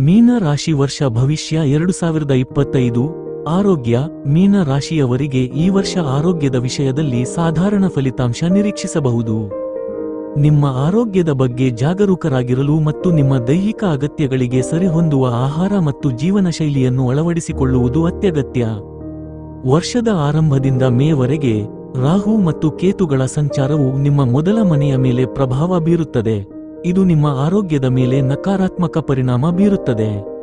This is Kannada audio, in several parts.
ಮೀನ ರಾಶಿ ವರ್ಷ ಭವಿಷ್ಯ ಎರಡು ಸಾವಿರದ ಇಪ್ಪತ್ತೈದು. ಆರೋಗ್ಯ ಮೀನ ರಾಶಿಯವರಿಗೆ ಈ ವರ್ಷ ಆರೋಗ್ಯದ ವಿಷಯದಲ್ಲಿ ಸಾಧಾರಣ ಫಲಿತಾಂಶ ನಿರೀಕ್ಷಿಸಬಹುದು. ನಿಮ್ಮ ಆರೋಗ್ಯದ ಬಗ್ಗೆ ಜಾಗರೂಕರಾಗಿರಲು ಮತ್ತು ನಿಮ್ಮ ದೈಹಿಕ ಅಗತ್ಯಗಳಿಗೆ ಸರಿಹೊಂದುವ ಆಹಾರ ಮತ್ತು ಜೀವನ ಶೈಲಿಯನ್ನು ಅಳವಡಿಸಿಕೊಳ್ಳುವುದು ಅತ್ಯಗತ್ಯ. ವರ್ಷದ ಆರಂಭದಿಂದ ಮೇವರೆಗೆ ರಾಹು ಮತ್ತು ಕೇತುಗಳ ಸಂಚಾರವು ನಿಮ್ಮ ಮೊದಲ ಮನೆಯ ಮೇಲೆ ಪ್ರಭಾವ ಬೀರುತ್ತದೆ. ಇದು ನಿಮ್ಮ ಆರೋಗ್ಯದ ಮೇಲೆ ನಕಾರಾತ್ಮಕ ಪರಿಣಾಮ ಬೀರುತ್ತದೆ.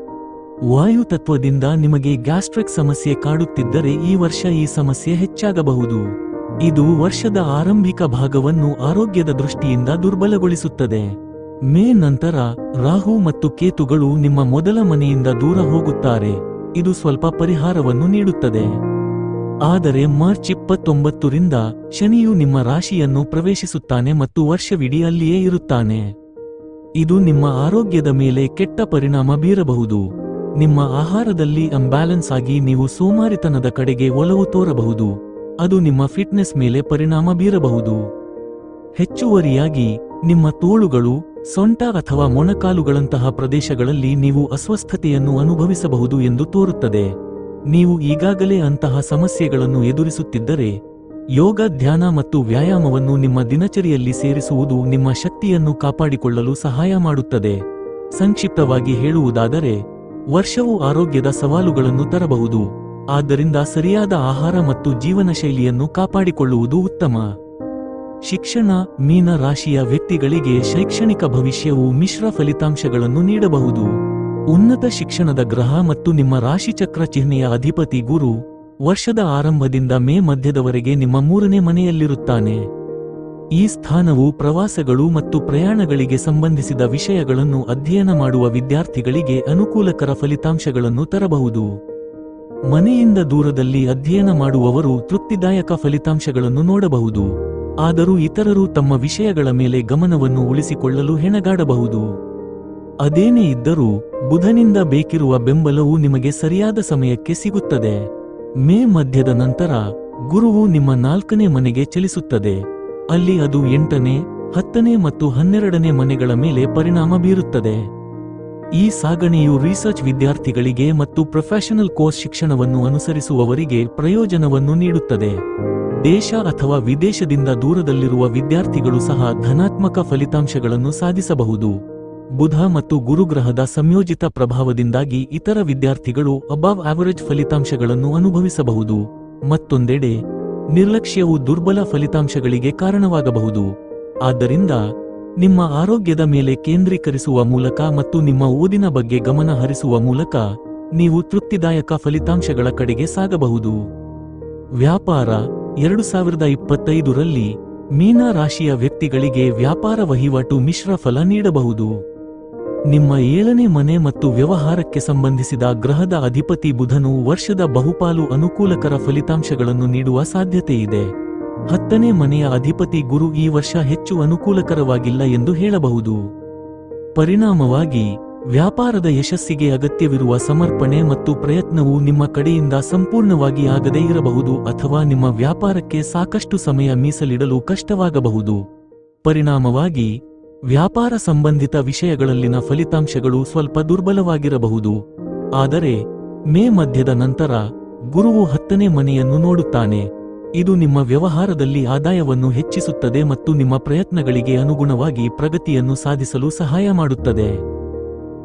ವಾಯು ತತ್ವದಿಂದ ನಿಮಗೆ ಗ್ಯಾಸ್ಟ್ರಿಕ್ ಸಮಸ್ಯೆ ಕಾಡುತ್ತಿದ್ದರೆ ಈ ವರ್ಷ ಈ ಸಮಸ್ಯೆ ಹೆಚ್ಚಾಗಬಹುದು. ಇದು ವರ್ಷದ ಆರಂಭಿಕ ಭಾಗವನ್ನು ಆರೋಗ್ಯದ ದೃಷ್ಟಿಯಿಂದ ದುರ್ಬಲಗೊಳಿಸುತ್ತದೆ. ಮೇ ನಂತರ ರಾಹು ಮತ್ತು ಕೇತುಗಳು ನಿಮ್ಮ ಮೊದಲ ಮನೆಯಿಂದ ದೂರ ಹೋಗುತ್ತಾರೆ. ಇದು ಸ್ವಲ್ಪ ಪರಿಹಾರವನ್ನು ನೀಡುತ್ತದೆ. ಆದರೆ ಮಾರ್ಚ್ ಇಪ್ಪತ್ತೊಂಬತ್ತರಿಂದ ಶನಿಯು ನಿಮ್ಮ ರಾಶಿಯನ್ನು ಪ್ರವೇಶಿಸುತ್ತಾನೆ ಮತ್ತು ವರ್ಷವಿಡೀ ಅಲ್ಲಿಯೇ ಇರುತ್ತಾನೆ. ಇದು ನಿಮ್ಮ ಆರೋಗ್ಯದ ಮೇಲೆ ಕೆಟ್ಟ ಪರಿಣಾಮ ಬೀರಬಹುದು. ನಿಮ್ಮ ಆಹಾರದಲ್ಲಿ ಅಂಬ್ಯಾಲೆನ್ಸ್ ಆಗಿ ನೀವು ಸೋಮಾರಿತನದ ಕಡೆಗೆ ಒಲವು ತೋರಬಹುದು. ಅದು ನಿಮ್ಮ ಫಿಟ್ನೆಸ್ ಮೇಲೆ ಪರಿಣಾಮ ಬೀರಬಹುದು. ಹೆಚ್ಚುವರಿಯಾಗಿ, ನಿಮ್ಮ ತೋಳುಗಳು, ಸೊಂಟ ಅಥವಾ ಮೊಣಕಾಲುಗಳಂತಹ ಪ್ರದೇಶಗಳಲ್ಲಿ ನೀವು ಅಸ್ವಸ್ಥತೆಯನ್ನು ಅನುಭವಿಸಬಹುದು ಎಂದು ತೋರುತ್ತದೆ. ನೀವು ಈಗಾಗಲೇ ಅಂತಹ ಸಮಸ್ಯೆಗಳನ್ನು ಎದುರಿಸುತ್ತಿದ್ದರೆ ಯೋಗ, ಧ್ಯಾನ ಮತ್ತು ವ್ಯಾಯಾಮವನ್ನು ನಿಮ್ಮ ದಿನಚರಿಯಲ್ಲಿ ಸೇರಿಸುವುದು ನಿಮ್ಮ ಶಕ್ತಿಯನ್ನು ಕಾಪಾಡಿಕೊಳ್ಳಲು ಸಹಾಯ ಮಾಡುತ್ತದೆ. ಸಂಕ್ಷಿಪ್ತವಾಗಿ ಹೇಳುವುದಾದರೆ, ವರ್ಷವು ಆರೋಗ್ಯದ ಸವಾಲುಗಳನ್ನು ತರಬಹುದು. ಆದ್ದರಿಂದ ಸರಿಯಾದ ಆಹಾರ ಮತ್ತು ಜೀವನ ಶೈಲಿಯನ್ನು ಕಾಪಾಡಿಕೊಳ್ಳುವುದು ಉತ್ತಮ. ಶಿಕ್ಷಣ, ಮೀನ ರಾಶಿಯ ವ್ಯಕ್ತಿಗಳಿಗೆ ಶೈಕ್ಷಣಿಕ ಭವಿಷ್ಯವು ಮಿಶ್ರ ಫಲಿತಾಂಶಗಳನ್ನು ನೀಡಬಹುದು. ಉನ್ನತ ಶಿಕ್ಷಣದ ಗ್ರಹ ಮತ್ತು ನಿಮ್ಮ ರಾಶಿಚಕ್ರ ಚಿಹ್ನೆಯ ಅಧಿಪತಿ ಗುರು ವರ್ಷದ ಆರಂಭದಿಂದ ಮೇ ಮಧ್ಯದವರೆಗೆ ನಿಮ್ಮ ಮೂರನೇ ಮನೆಯಲ್ಲಿರುತ್ತಾನೆ. ಈ ಸ್ಥಾನವು ಪ್ರವಾಸಗಳು ಮತ್ತು ಪ್ರಯಾಣಗಳಿಗೆ ಸಂಬಂಧಿಸಿದ ವಿಷಯಗಳನ್ನು ಅಧ್ಯಯನ ಮಾಡುವ ವಿದ್ಯಾರ್ಥಿಗಳಿಗೆ ಅನುಕೂಲಕರ ಫಲಿತಾಂಶಗಳನ್ನು ತರಬಹುದು. ಮನೆಯಿಂದ ದೂರದಲ್ಲಿ ಅಧ್ಯಯನ ಮಾಡುವವರು ತೃಪ್ತಿದಾಯಕ ಫಲಿತಾಂಶಗಳನ್ನು ನೋಡಬಹುದು. ಆದರೂ ಇತರರು ತಮ್ಮ ವಿಷಯಗಳ ಮೇಲೆ ಗಮನವನ್ನು ಉಳಿಸಿಕೊಳ್ಳಲು ಹೆಣಗಾಡಬಹುದು. ಅದೇನೇ ಇದ್ದರೂ ಬುಧನಿಂದ ಬೇಕಿರುವ ಬೆಂಬಲವು ನಿಮಗೆ ಸರಿಯಾದ ಸಮಯಕ್ಕೆ ಸಿಗುತ್ತದೆ. ಮೇ ಮಧ್ಯದ ನಂತರ ಗುರುವು ನಿಮ್ಮ ನಾಲ್ಕನೇ ಮನೆಗೆ ಚಲಿಸುತ್ತದೆ. ಅಲ್ಲಿ ಅದು ಎಂಟನೇ, ಹತ್ತನೇ ಮತ್ತು ಹನ್ನೆರಡನೇ ಮನೆಗಳ ಮೇಲೆ ಪರಿಣಾಮ ಬೀರುತ್ತದೆ. ಈ ಸಾಗಣೆಯು ರಿಸರ್ಚ್ ವಿದ್ಯಾರ್ಥಿಗಳಿಗೆ ಮತ್ತು ಪ್ರೊಫೆಷನಲ್ ಕೋರ್ಸ್ ಶಿಕ್ಷಣವನ್ನು ಅನುಸರಿಸುವವರಿಗೆ ಪ್ರಯೋಜನವನ್ನು ನೀಡುತ್ತದೆ. ದೇಶ ಅಥವಾ ವಿದೇಶದಿಂದ ದೂರದಲ್ಲಿರುವ ವಿದ್ಯಾರ್ಥಿಗಳು ಸಹ ಧನಾತ್ಮಕ ಫಲಿತಾಂಶಗಳನ್ನು ಸಾಧಿಸಬಹುದು. ಬುಧ ಮತ್ತು ಗುರುಗ್ರಹದ ಸಂಯೋಜಿತ ಪ್ರಭಾವದಿಂದಾಗಿ ಇತರ ವಿದ್ಯಾರ್ಥಿಗಳು ಅಬಾವ್ ಆವರೇಜ್ ಫಲಿತಾಂಶಗಳನ್ನು ಅನುಭವಿಸಬಹುದು. ಮತ್ತೊಂದೆಡೆ, ನಿರ್ಲಕ್ಷ್ಯವು ದುರ್ಬಲ ಫಲಿತಾಂಶಗಳಿಗೆ ಕಾರಣವಾಗಬಹುದು. ಆದ್ದರಿಂದ, ನಿಮ್ಮ ಆರೋಗ್ಯದ ಮೇಲೆ ಕೇಂದ್ರೀಕರಿಸುವ ಮೂಲಕ ಮತ್ತು ನಿಮ್ಮ ಓದಿನ ಬಗ್ಗೆ ಗಮನ ಹರಿಸುವ ಮೂಲಕ ನೀವು ತೃಪ್ತಿದಾಯಕ ಫಲಿತಾಂಶಗಳ ಕಡೆಗೆ ಸಾಗಬಹುದು. ವ್ಯಾಪಾರ, ಎರಡು ಸಾವಿರದ ಇಪ್ಪತ್ತೈದರಲ್ಲಿ ಮೀನ ರಾಶಿಯ ವ್ಯಕ್ತಿಗಳಿಗೆ ವ್ಯಾಪಾರ ವಹಿವಾಟು ಮಿಶ್ರ ಫಲ ನೀಡಬಹುದು. ನಿಮ್ಮ ಏಳನೇ ಮನೆ ಮತ್ತು ವ್ಯವಹಾರಕ್ಕೆ ಸಂಬಂಧಿಸಿದ ಗ್ರಹದ ಅಧಿಪತಿ ಬುಧನು ವರ್ಷದ ಬಹುಪಾಲು ಅನುಕೂಲಕರ ಫಲಿತಾಂಶಗಳನ್ನು ನೀಡುವ ಸಾಧ್ಯತೆಯಿದೆ ಹತ್ತನೇ ಮನೆಯ ಅಧಿಪತಿ ಗುರು ಈ ವರ್ಷ ಹೆಚ್ಚು ಅನುಕೂಲಕರವಾಗಿಲ್ಲ ಎಂದು ಹೇಳಬಹುದು. ಪರಿಣಾಮವಾಗಿ, ವ್ಯಾಪಾರದ ಯಶಸ್ಸಿಗೆ ಅಗತ್ಯವಿರುವ ಸಮರ್ಪಣೆ ಮತ್ತು ಪ್ರಯತ್ನವು ನಿಮ್ಮ ಕಡೆಯಿಂದ ಸಂಪೂರ್ಣವಾಗಿ ಆಗದೇ ಇರಬಹುದು ಅಥವಾ ನಿಮ್ಮ ವ್ಯಾಪಾರಕ್ಕೆ ಸಾಕಷ್ಟು ಸಮಯ ಮೀಸಲಿಡಲು ಕಷ್ಟವಾಗಬಹುದು. ಪರಿಣಾಮವಾಗಿ ವ್ಯಾಪಾರ ಸಂಬಂಧಿತ ವಿಷಯಗಳಲ್ಲಿನ ಫಲಿತಾಂಶಗಳು ಸ್ವಲ್ಪ ದುರ್ಬಲವಾಗಿರಬಹುದು. ಆದರೆ, ಮೇ ಮಧ್ಯದ ನಂತರ ಗುರುವು ಹತ್ತನೇ ಮನೆಯನ್ನು ನೋಡುತ್ತಾನೆ. ಇದು ನಿಮ್ಮ ವ್ಯವಹಾರದಲ್ಲಿ ಆದಾಯವನ್ನು ಹೆಚ್ಚಿಸುತ್ತದೆ ಮತ್ತು ನಿಮ್ಮ ಪ್ರಯತ್ನಗಳಿಗೆ ಅನುಗುಣವಾಗಿ ಪ್ರಗತಿಯನ್ನು ಸಾಧಿಸಲು ಸಹಾಯ ಮಾಡುತ್ತದೆ.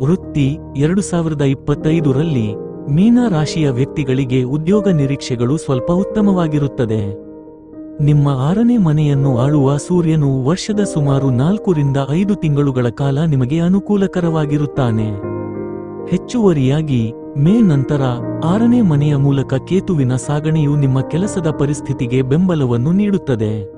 ವೃತ್ತಿ ಎರಡು ಸಾವಿರದ ಇಪ್ಪತ್ತೈದರಲ್ಲಿ ಮೀನ ರಾಶಿಯ ವ್ಯಕ್ತಿಗಳಿಗೆ ಉದ್ಯೋಗ ನಿರೀಕ್ಷೆಗಳು ಸ್ವಲ್ಪ ಉತ್ತಮವಾಗಿರುತ್ತದೆ. ನಿಮ್ಮ ಆರನೇ ಮನೆಯನ್ನು ಆಳುವ ಸೂರ್ಯನು ವರ್ಷದ ಸುಮಾರು ನಾಲ್ಕರಿಂದ ಐದು ತಿಂಗಳುಗಳ ಕಾಲ ನಿಮಗೆ ಅನುಕೂಲಕರವಾಗಿರುತ್ತಾನೆ. ಹೆಚ್ಚುವರಿಯಾಗಿ, ಮೇ ನಂತರ ಆರನೇ ಮನೆಯ ಮೂಲಕ ಕೇತುವಿನ ಸಾಗಣೆಯು ನಿಮ್ಮ ಕೆಲಸದ ಪರಿಸ್ಥಿತಿಗೆ ಬೆಂಬಲವನ್ನು ನೀಡುತ್ತದೆ.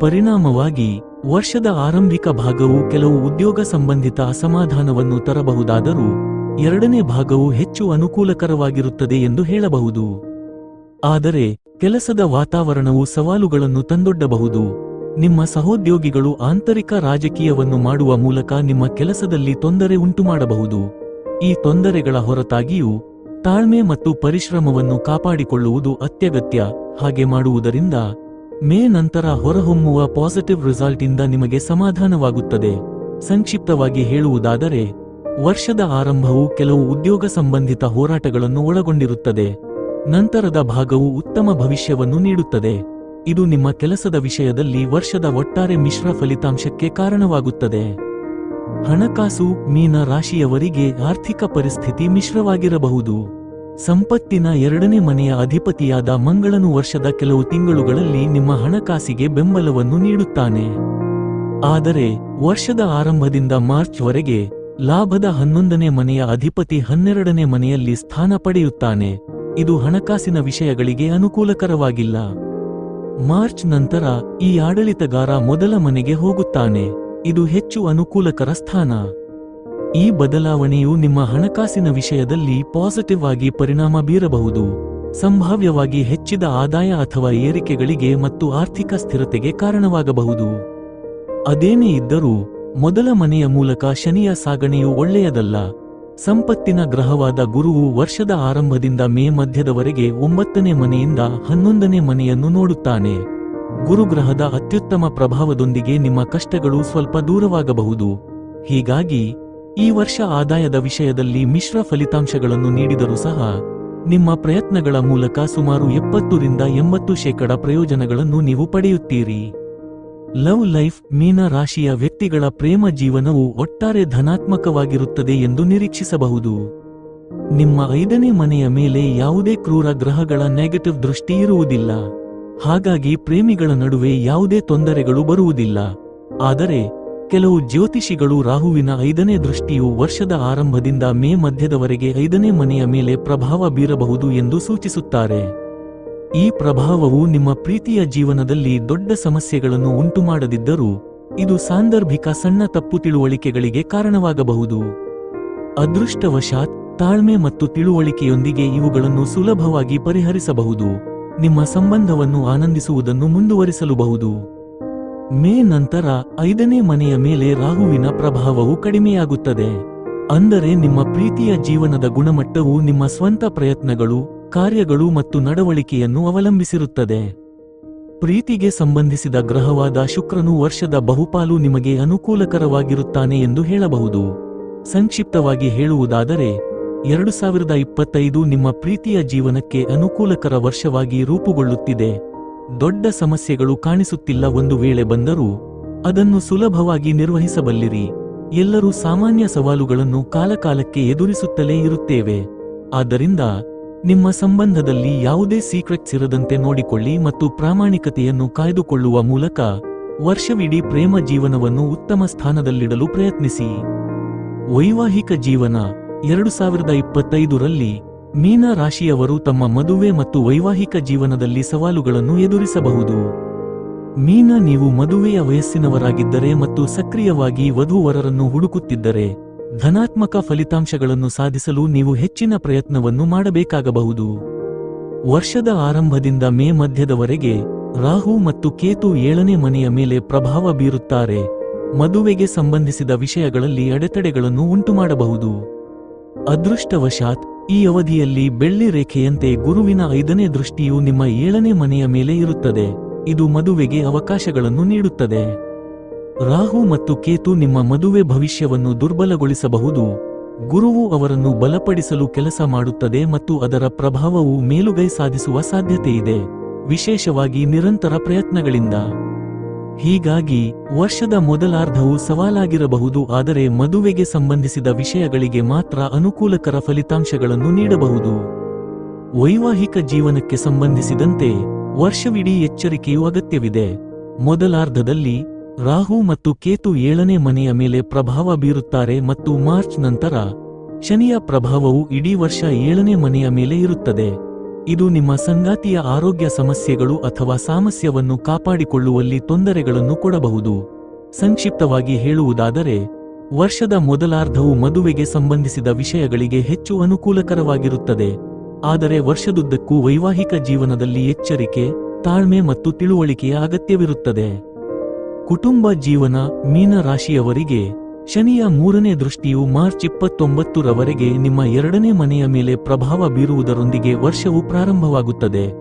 ಪರಿಣಾಮವಾಗಿ, ವರ್ಷದ ಆರಂಭಿಕ ಭಾಗವು ಕೆಲವು ಉದ್ಯೋಗ ಸಂಬಂಧಿತ ಅಸಮಾಧಾನವನ್ನು ತರಬಹುದಾದರೂ, ಎರಡನೇ ಭಾಗವು ಹೆಚ್ಚು ಅನುಕೂಲಕರವಾಗಿರುತ್ತದೆ ಎಂದು ಹೇಳಬಹುದು. ಆದರೆ ಕೆಲಸದ ವಾತಾವರಣವು ಸವಾಲುಗಳನ್ನು ತಂದೊಡ್ಡಬಹುದು. ನಿಮ್ಮ ಸಹೋದ್ಯೋಗಿಗಳು ಆಂತರಿಕ ರಾಜಕೀಯವನ್ನು ಮಾಡುವ ಮೂಲಕ ನಿಮ್ಮ ಕೆಲಸದಲ್ಲಿ ತೊಂದರೆ ಉಂಟುಮಾಡಬಹುದು. ಈ ತೊಂದರೆಗಳ ಹೊರತಾಗಿಯೂ, ತಾಳ್ಮೆ ಮತ್ತು ಪರಿಶ್ರಮವನ್ನು ಕಾಪಾಡಿಕೊಳ್ಳುವುದು ಅತ್ಯಗತ್ಯ, ಹಾಗೆ ಮಾಡುವುದರಿಂದ, ಮೇ ನಂತರ ಹೊರಹೊಮ್ಮುವ ಪಾಸಿಟಿವ್ ರಿಸಲ್ಟ್ ಇಂದ ನಿಮಗೆ ಸಮಾಧಾನವಾಗುತ್ತದೆ. ಸಂಕ್ಷಿಪ್ತವಾಗಿ ಹೇಳುವುದಾದರೆ, ವರ್ಷದ ಆರಂಭವು ಕೆಲವು ಉದ್ಯೋಗ ಸಂಬಂಧಿತ ಹೋರಾಟಗಳನ್ನು ಒಳಗೊಂಡಿರುತ್ತದೆ. ನಂತರದ ಭಾಗವು ಉತ್ತಮ ಭವಿಷ್ಯವನ್ನು ನೀಡುತ್ತದೆ. ಇದು ನಿಮ್ಮ ಕೆಲಸದ ವಿಷಯದಲ್ಲಿ ವರ್ಷದ ಒಟ್ಟಾರೆ ಮಿಶ್ರ ಫಲಿತಾಂಶಕ್ಕೆ ಕಾರಣವಾಗುತ್ತದೆ. ಹಣಕಾಸು, ಮೀನ ರಾಶಿಯವರಿಗೆ ಆರ್ಥಿಕ ಪರಿಸ್ಥಿತಿ ಮಿಶ್ರವಾಗಿರಬಹುದು. ಸಂಪತ್ತಿನ ಎರಡನೇ ಮನೆಯ ಅಧಿಪತಿಯಾದ ಮಂಗಳನು ವರ್ಷದ ಕೆಲವು ತಿಂಗಳುಗಳಲ್ಲಿ ನಿಮ್ಮ ಹಣಕಾಸಿಗೆ ಬೆಂಬಲವನ್ನು ನೀಡುತ್ತಾನೆ. ಆದರೆ, ವರ್ಷದ ಆರಂಭದಿಂದ ಮಾರ್ಚ್ವರೆಗೆ ಲಾಭದ ಹನ್ನೊಂದನೇ ಮನೆಯ ಅಧಿಪತಿ ಹನ್ನೆರಡನೇ ಮನೆಯಲ್ಲಿ ಸ್ಥಾನ ಪಡೆಯುತ್ತಾನೆ. ಇದು ಹಣಕಾಸಿನ ವಿಷಯಗಳಿಗೆ ಅನುಕೂಲಕರವಾಗಿಲ್ಲ. ಮಾರ್ಚ್ ನಂತರ ಈ ಆಡಳಿತಗಾರ ಮೊದಲ ಮನೆಗೆ ಹೋಗುತ್ತಾನೆ. ಇದು ಹೆಚ್ಚು ಅನುಕೂಲಕರ ಸ್ಥಾನ. ಈ ಬದಲಾವಣೆಯು ನಿಮ್ಮ ಹಣಕಾಸಿನ ವಿಷಯದಲ್ಲಿ ಪಾಸಿಟಿವ್ ಆಗಿ ಪರಿಣಾಮ ಬೀರಬಹುದು. ಸಂಭಾವ್ಯವಾಗಿ ಹೆಚ್ಚಿದ ಆದಾಯ ಅಥವಾ ಏರಿಕೆಗಳಿಗೆ ಮತ್ತು ಆರ್ಥಿಕ ಸ್ಥಿರತೆಗೆ ಕಾರಣವಾಗಬಹುದು. ಅದೇನೇ ಇದ್ದರೂ, ಮೊದಲ ಮನೆಯ ಮೂಲಕ ಶನಿಯ ಸಾಗಣೆಯು ಒಳ್ಳೆಯದಲ್ಲ. ಸಂಪತ್ತಿನ ಗ್ರಹವಾದ ಗುರುವು ವರ್ಷದ ಆರಂಭದಿಂದ ಮೇ ಮಧ್ಯದವರೆಗೆ ಒಂಬತ್ತನೇ ಮನೆಯಿಂದ ಹನ್ನೊಂದನೇ ಮನೆಯನ್ನು ನೋಡುತ್ತಾನೆ. ಗುರುಗ್ರಹದ ಅತ್ಯುತ್ತಮ ಪ್ರಭಾವದೊಂದಿಗೆ ನಿಮ್ಮ ಕಷ್ಟಗಳು ಸ್ವಲ್ಪ ದೂರವಾಗಬಹುದು. ಹೀಗಾಗಿ, ಈ ವರ್ಷ ಆದಾಯದ ವಿಷಯದಲ್ಲಿ ಮಿಶ್ರ ಫಲಿತಾಂಶಗಳನ್ನು ನೀಡಿದರೂ ಸಹ, ನಿಮ್ಮ ಪ್ರಯತ್ನಗಳ ಮೂಲಕ ಸುಮಾರು ಎಪ್ಪತ್ತರಿಂದ ಎಂಬತ್ತು ಶೇಕಡ ಪ್ರಯೋಜನಗಳನ್ನು ನೀವು ಪಡೆಯುತ್ತೀರಿ. ಲವ್ ಲೈಫ್ ಮೀನ ರಾಶಿಯ ವ್ಯಕ್ತಿಗಳ ಪ್ರೇಮ ಜೀವನವು ಒಟ್ಟಾರೆ ಧನಾತ್ಮಕವಾಗಿರುತ್ತದೆ ಎಂದು ನಿರೀಕ್ಷಿಸಬಹುದು. ನಿಮ್ಮ ಐದನೇ ಮನೆಯ ಮೇಲೆ ಯಾವುದೇ ಕ್ರೂರ ಗ್ರಹಗಳ ನೆಗೆಟಿವ್ ದೃಷ್ಟಿ ಇರುವುದಿಲ್ಲ. ಹಾಗಾಗಿ ಪ್ರೇಮಿಗಳ ನಡುವೆ ಯಾವುದೇ ತೊಂದರೆಗಳು ಬರುವುದಿಲ್ಲ. ಆದರೆ, ಕೆಲವು ಜ್ಯೋತಿಷಿಗಳು ರಾಹುವಿನ ಐದನೇ ದೃಷ್ಟಿಯು ವರ್ಷದ ಆರಂಭದಿಂದ ಮೇ ಮಧ್ಯದವರೆಗೆ ಐದನೇ ಮನೆಯ ಮೇಲೆ ಪ್ರಭಾವ ಬೀರಬಹುದು ಎಂದು ಸೂಚಿಸುತ್ತಾರೆ. ಈ ಪ್ರಭಾವವು ನಿಮ್ಮ ಪ್ರೀತಿಯ ಜೀವನದಲ್ಲಿ ದೊಡ್ಡ ಸಮಸ್ಯೆಗಳನ್ನು ಉಂಟುಮಾಡದಿದ್ದರೂ, ಇದು ಸಾಂದರ್ಭಿಕ ಸಣ್ಣ ತಪ್ಪು ತಿಳುವಳಿಕೆಗಳಿಗೆ ಕಾರಣವಾಗಬಹುದು. ಅದೃಷ್ಟವಶಾತ್, ತಾಳ್ಮೆ ಮತ್ತು ತಿಳುವಳಿಕೆಯೊಂದಿಗೆ ಇವುಗಳನ್ನು ಸುಲಭವಾಗಿ ಪರಿಹರಿಸಬಹುದು. ನಿಮ್ಮ ಸಂಬಂಧವನ್ನು ಆನಂದಿಸುವುದನ್ನು ಮುಂದುವರಿಸಲುಬಹುದು. ಮೇ ನಂತರ, ಐದನೇ ಮನೆಯ ಮೇಲೆ ರಾಹುವಿನ ಪ್ರಭಾವವು ಕಡಿಮೆಯಾಗುತ್ತದೆ. ಅಂದರೆ ನಿಮ್ಮ ಪ್ರೀತಿಯ ಜೀವನದ ಗುಣಮಟ್ಟವು ನಿಮ್ಮ ಸ್ವಂತ ಪ್ರಯತ್ನಗಳು ಕಾರ್ಯಗಳು ಮತ್ತು ನಡವಳಿಕೆಯನ್ನು ಅವಲಂಬಿಸಿರುತ್ತದೆ. ಪ್ರೀತಿಗೆ ಸಂಬಂಧಿಸಿದ ಗ್ರಹವಾದ ಶುಕ್ರನು ವರ್ಷದ ಬಹುಪಾಲು ನಿಮಗೆ ಅನುಕೂಲಕರವಾಗಿರುತ್ತಾನೆ ಎಂದು ಹೇಳಬಹುದು. ಸಂಕ್ಷಿಪ್ತವಾಗಿ ಹೇಳುವುದಾದರೆ, ಎರಡು ಸಾವಿರದ ಇಪ್ಪತ್ತೈದು ನಿಮ್ಮ ಪ್ರೀತಿಯ ಜೀವನಕ್ಕೆ ಅನುಕೂಲಕರ ವರ್ಷವಾಗಿ ರೂಪುಗೊಳ್ಳುತ್ತಿದೆ. ದೊಡ್ಡ ಸಮಸ್ಯೆಗಳು ಕಾಣಿಸುತ್ತಿಲ್ಲ ಒಂದು ವೇಳೆ ಬಂದರೂ, ಅದನ್ನು ಸುಲಭವಾಗಿ ನಿರ್ವಹಿಸಬಲ್ಲಿರಿ. ಎಲ್ಲರೂ ಸಾಮಾನ್ಯ ಸವಾಲುಗಳನ್ನು ಕಾಲಕಾಲಕ್ಕೆ ಎದುರಿಸುತ್ತಲೇ ಇರುತ್ತೇವೆ. ಆದ್ದರಿಂದ ನಿಮ್ಮ ಸಂಬಂಧದಲ್ಲಿ ಯಾವುದೇ ಸೀಕ್ರೆಟ್ಸ್ ಇರದಂತೆ ನೋಡಿಕೊಳ್ಳಿ ಮತ್ತು ಪ್ರಾಮಾಣಿಕತೆಯನ್ನು ಕಾಯ್ದುಕೊಳ್ಳುವ ಮೂಲಕ ವರ್ಷವಿಡೀ ಪ್ರೇಮ ಜೀವನವನ್ನು ಉತ್ತಮ ಸ್ಥಾನದಲ್ಲಿಡಲು ಪ್ರಯತ್ನಿಸಿ. ವೈವಾಹಿಕ ಜೀವನ ಎರಡು ಸಾವಿರದ ಇಪ್ಪತ್ತೈದರಲ್ಲಿ ಮೀನ ರಾಶಿಯವರು ತಮ್ಮ ಮದುವೆ ಮತ್ತು ವೈವಾಹಿಕ ಜೀವನದಲ್ಲಿ ಸವಾಲುಗಳನ್ನು ಎದುರಿಸಬಹುದು. ಮೀನ ನೀವು ಮದುವೆಯ ವಯಸ್ಸಿನವರಾಗಿದ್ದರೆ ಮತ್ತು ಸಕ್ರಿಯವಾಗಿ ವಧುವರರನ್ನು ಹುಡುಕುತ್ತಿದ್ದರೆ ಧನಾತ್ಮಕ ಫಲಿತಾಂಶಗಳನ್ನು ಸಾಧಿಸಲು ನೀವು ಹೆಚ್ಚಿನ ಪ್ರಯತ್ನವನ್ನು ಮಾಡಬೇಕಾಗಬಹುದು. ವರ್ಷದ ಆರಂಭದಿಂದ ಮೇ ಮಧ್ಯದವರೆಗೆ ರಾಹು ಮತ್ತು ಕೇತು ಏಳನೇ ಮನೆಯ ಮೇಲೆ ಪ್ರಭಾವ ಬೀರುತ್ತಾರೆ. ಮದುವೆಗೆ ಸಂಬಂಧಿಸಿದ ವಿಷಯಗಳಲ್ಲಿ ಅಡೆತಡೆಗಳನ್ನು ಉಂಟುಮಾಡಬಹುದು. ಅದೃಷ್ಟವಶಾತ್, ಈ ಅವಧಿಯಲ್ಲಿ ಬೆಳ್ಳಿ ರೇಖೆಯಂತೆ ಗುರುವಿನ ಐದನೇ ದೃಷ್ಟಿಯು ನಿಮ್ಮ ಏಳನೇ ಮನೆಯ ಮೇಲೆ ಇರುತ್ತದೆ. ಇದು ಮದುವೆಗೆ ಅವಕಾಶಗಳನ್ನು ನೀಡುತ್ತದೆ. ರಾಹು ಮತ್ತು ಕೇತು ನಿಮ್ಮ ಮದುವೆ ಭವಿಷ್ಯವನ್ನು ದುರ್ಬಲಗೊಳಿಸಬಹುದು. ಗುರುವು ಅವರನ್ನು ಬಲಪಡಿಸಲು ಕೆಲಸ ಮಾಡುತ್ತದೆ ಮತ್ತು ಅದರ ಪ್ರಭಾವವು ಮೇಲುಗೈ ಸಾಧಿಸುವ ಸಾಧ್ಯತೆಯಿದೆ. ವಿಶೇಷವಾಗಿ ನಿರಂತರ ಪ್ರಯತ್ನಗಳಿಂದ. ಹೀಗಾಗಿ, ವರ್ಷದ ಮೊದಲಾರ್ಧವು ಸವಾಲಾಗಿರಬಹುದು ಆದರೆ ಮದುವೆಗೆ ಸಂಬಂಧಿಸಿದ ವಿಷಯಗಳಿಗೆ ಮಾತ್ರ ಅನುಕೂಲಕರ ಫಲಿತಾಂಶಗಳನ್ನು ನೀಡಬಹುದು. ವೈವಾಹಿಕ ಜೀವನಕ್ಕೆ ಸಂಬಂಧಿಸಿದಂತೆ ವರ್ಷವಿಡೀ ಎಚ್ಚರಿಕೆಯು ಅಗತ್ಯವಿದೆ. ಮೊದಲಾರ್ಧದಲ್ಲಿ ರಾಹು ಮತ್ತು ಕೇತು ಏಳನೇ ಮನೆಯ ಮೇಲೆ ಪ್ರಭಾವ ಬೀರುತ್ತಾರೆ ಮತ್ತು ಮಾರ್ಚ್ ನಂತರ ಶನಿಯ ಪ್ರಭಾವವು ಇಡೀ ವರ್ಷ ಏಳನೇ ಮನೆಯ ಮೇಲೆ ಇರುತ್ತದೆ. ಇದು ನಿಮ್ಮ ಸಂಗಾತಿಯ ಆರೋಗ್ಯ ಸಮಸ್ಯೆಗಳು ಅಥವಾ ಸಾಮಸ್ಯವನ್ನು ಕಾಪಾಡಿಕೊಳ್ಳುವಲ್ಲಿ ತೊಂದರೆಗಳನ್ನು ಕೊಡಬಹುದು. ಸಂಕ್ಷಿಪ್ತವಾಗಿ ಹೇಳುವುದಾದರೆ, ವರ್ಷದ ಮೊದಲಾರ್ಧವು ಮದುವೆಗೆ ಸಂಬಂಧಿಸಿದ ವಿಷಯಗಳಿಗೆ ಹೆಚ್ಚು ಅನುಕೂಲಕರವಾಗಿರುತ್ತದೆ. ಆದರೆ ವರ್ಷದುದ್ದಕ್ಕೂ ವೈವಾಹಿಕ ಜೀವನದಲ್ಲಿ ಎಚ್ಚರಿಕೆ, ತಾಳ್ಮೆ ಮತ್ತು ತಿಳುವಳಿಕೆಯ ಅಗತ್ಯವಿರುತ್ತದೆ. ಕುಟುಂಬ ಜೀವನ ಮೀನ ರಾಶಿಯವರಿಗೆ ಶನಿಯ ಮೂರನೇ ದೃಷ್ಟಿಯು ಮಾರ್ಚ್ ಇಪ್ಪತ್ತೊಂಬತ್ತರವರೆಗೆ ನಿಮ್ಮ ಎರಡನೇ ಮನೆಯ ಮೇಲೆ ಪ್ರಭಾವ ಬೀರುವುದರೊಂದಿಗೆ ವರ್ಷವು ಪ್ರಾರಂಭವಾಗುತ್ತದೆ.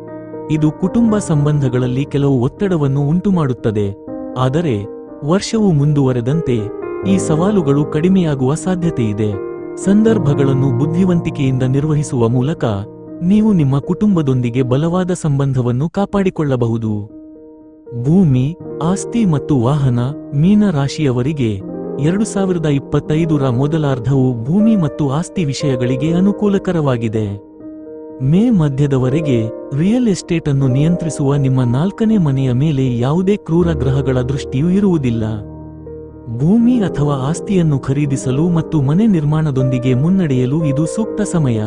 ಇದು ಕುಟುಂಬ ಸಂಬಂಧಗಳಲ್ಲಿ ಕೆಲವು ಒತ್ತಡವನ್ನು ಉಂಟುಮಾಡುತ್ತದೆ. ಆದರೆ, ವರ್ಷವು ಮುಂದುವರೆದಂತೆ ಈ ಸವಾಲುಗಳು ಕಡಿಮೆಯಾಗುವ ಸಾಧ್ಯತೆಯಿದೆ. ಸಂದರ್ಭಗಳನ್ನು ಬುದ್ಧಿವಂತಿಕೆಯಿಂದ ನಿರ್ವಹಿಸುವ ಮೂಲಕ ನೀವು ನಿಮ್ಮ ಕುಟುಂಬದೊಂದಿಗೆ ಬಲವಾದ ಸಂಬಂಧವನ್ನು ಕಾಪಾಡಿಕೊಳ್ಳಬಹುದು. ಭೂಮಿ, ಆಸ್ತಿ ಮತ್ತು ವಾಹನ ಮೀನ ರಾಶಿಯವರಿಗೆ ಎರಡು ಸಾವಿರದ ಇಪ್ಪತ್ತೈದರ ಮೊದಲಾರ್ಧವು ಭೂಮಿ ಮತ್ತು ಆಸ್ತಿ ವಿಷಯಗಳಿಗೆ ಅನುಕೂಲಕರವಾಗಿದೆ. ಮೇ ಮಧ್ಯದವರೆಗೆ ರಿಯಲ್ ಎಸ್ಟೇಟ್ ಅನ್ನು ನಿಯಂತ್ರಿಸುವ ನಿಮ್ಮ ನಾಲ್ಕನೇ ಮನೆಯ ಮೇಲೆ ಯಾವುದೇ ಕ್ರೂರ ಗ್ರಹಗಳ ದೃಷ್ಟಿಯೂ ಇರುವುದಿಲ್ಲ. ಭೂಮಿ ಅಥವಾ ಆಸ್ತಿಯನ್ನು ಖರೀದಿಸಲು ಮತ್ತು ಮನೆ ನಿರ್ಮಾಣದೊಂದಿಗೆ ಮುನ್ನಡೆಯಲು ಇದು ಸೂಕ್ತ ಸಮಯ.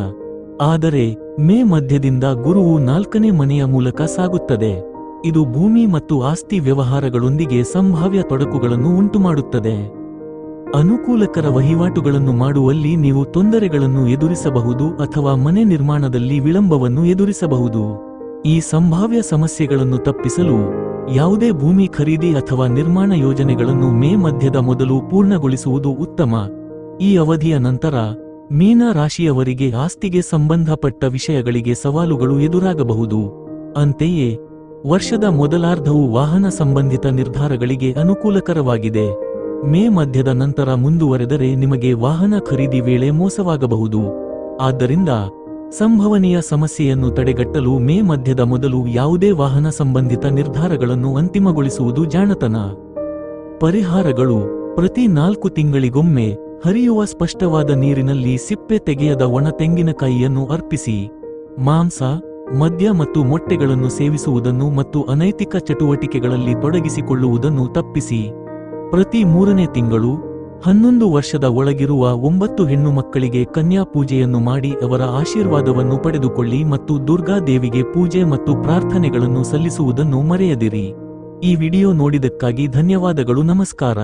ಆದರೆ ಮೇ ಮಧ್ಯದಿಂದ ಗುರುವು ನಾಲ್ಕನೇ ಮನೆಯ ಮೂಲಕ ಸಾಗುತ್ತದೆ. ಇದು ಭೂಮಿ ಮತ್ತು ಆಸ್ತಿ ವ್ಯವಹಾರಗಳೊಂದಿಗೆ ಸಂಭಾವ್ಯ ತೊಡಕುಗಳನ್ನು ಉಂಟುಮಾಡುತ್ತದೆ. ಅನುಕೂಲಕರ ವಹಿವಾಟುಗಳನ್ನು ಮಾಡುವಲ್ಲಿ ನೀವು ತೊಂದರೆಗಳನ್ನು ಎದುರಿಸಬಹುದು ಅಥವಾ ಮನೆ ನಿರ್ಮಾಣದಲ್ಲಿ ವಿಳಂಬವನ್ನು ಎದುರಿಸಬಹುದು. ಈ ಸಂಭಾವ್ಯ ಸಮಸ್ಯೆಗಳನ್ನು ತಪ್ಪಿಸಲು ಯಾವುದೇ ಭೂಮಿ ಖರೀದಿ ಅಥವಾ ನಿರ್ಮಾಣ ಯೋಜನೆಗಳನ್ನು ಮೇ ಮಧ್ಯದ ಮೊದಲು ಪೂರ್ಣಗೊಳಿಸುವುದು ಉತ್ತಮ. ಈ ಅವಧಿಯ ನಂತರ ಮೀನ ರಾಶಿಯವರಿಗೆ ಆಸ್ತಿಗೆ ಸಂಬಂಧಪಟ್ಟ ವಿಷಯಗಳಿಗೆ ಸವಾಲುಗಳು ಎದುರಾಗಬಹುದು. ಅಂತೆಯೇ ವರ್ಷದ ಮೊದಲಾರ್ಧವು ವಾಹನ ಸಂಬಂಧಿತ ನಿರ್ಧಾರಗಳಿಗೆ ಅನುಕೂಲಕರವಾಗಿದೆ. ಮೇ ಮಧ್ಯದ ನಂತರ ಮುಂದುವರೆದರೆ ನಿಮಗೆ ವಾಹನ ಖರೀದಿ ವೇಳೆ ಮೋಸವಾಗಬಹುದು. ಆದ್ದರಿಂದ ಸಂಭವನೀಯ ಸಮಸ್ಯೆಯನ್ನು ತಡೆಗಟ್ಟಲು ಮೇ ಮಧ್ಯದ ಮೊದಲು ಯಾವುದೇ ವಾಹನ ಸಂಬಂಧಿತ ನಿರ್ಧಾರಗಳನ್ನು ಅಂತಿಮಗೊಳಿಸುವುದು ಜಾಣತನ. ಪರಿಹಾರಗಳು ಪ್ರತಿ ನಾಲ್ಕು ತಿಂಗಳಿಗೊಮ್ಮೆ ಹರಿಯುವ ಸ್ಪಷ್ಟವಾದ ನೀರಿನಲ್ಲಿ ಸಿಪ್ಪೆ ತೆಗೆಯದ ಒಣ ತೆಂಗಿನಕಾಯಿಯನ್ನು ಅರ್ಪಿಸಿ. ಮಾಂಸ ಮದ್ಯ ಮತ್ತು ಮೊಟ್ಟೆಗಳನ್ನು ಸೇವಿಸುವುದನ್ನು ಮತ್ತು ಅನೈತಿಕ ಚಟುವಟಿಕೆಗಳಲ್ಲಿ ತೊಡಗಿಸಿಕೊಳ್ಳುವುದನ್ನು ತಪ್ಪಿಸಿ. ಪ್ರತಿ ಮೂರನೇ ತಿಂಗಳು, ಹನ್ನೊಂದು ವರ್ಷದ ಒಳಗಿರುವ ಒಂಬತ್ತು ಹೆಣ್ಣು ಮಕ್ಕಳಿಗೆ ಕನ್ಯಾ ಪೂಜೆಯನ್ನು ಮಾಡಿ ಅವರ ಆಶೀರ್ವಾದವನ್ನು ಪಡೆದುಕೊಳ್ಳಿ ಮತ್ತು ದುರ್ಗಾದೇವಿಗೆ ಪೂಜೆ ಮತ್ತು ಪ್ರಾರ್ಥನೆಗಳನ್ನು ಸಲ್ಲಿಸುವುದನ್ನು ಮರೆಯದಿರಿ. ಈ ವಿಡಿಯೋ ನೋಡಿದಕ್ಕಾಗಿ ಧನ್ಯವಾದಗಳು, ನಮಸ್ಕಾರ.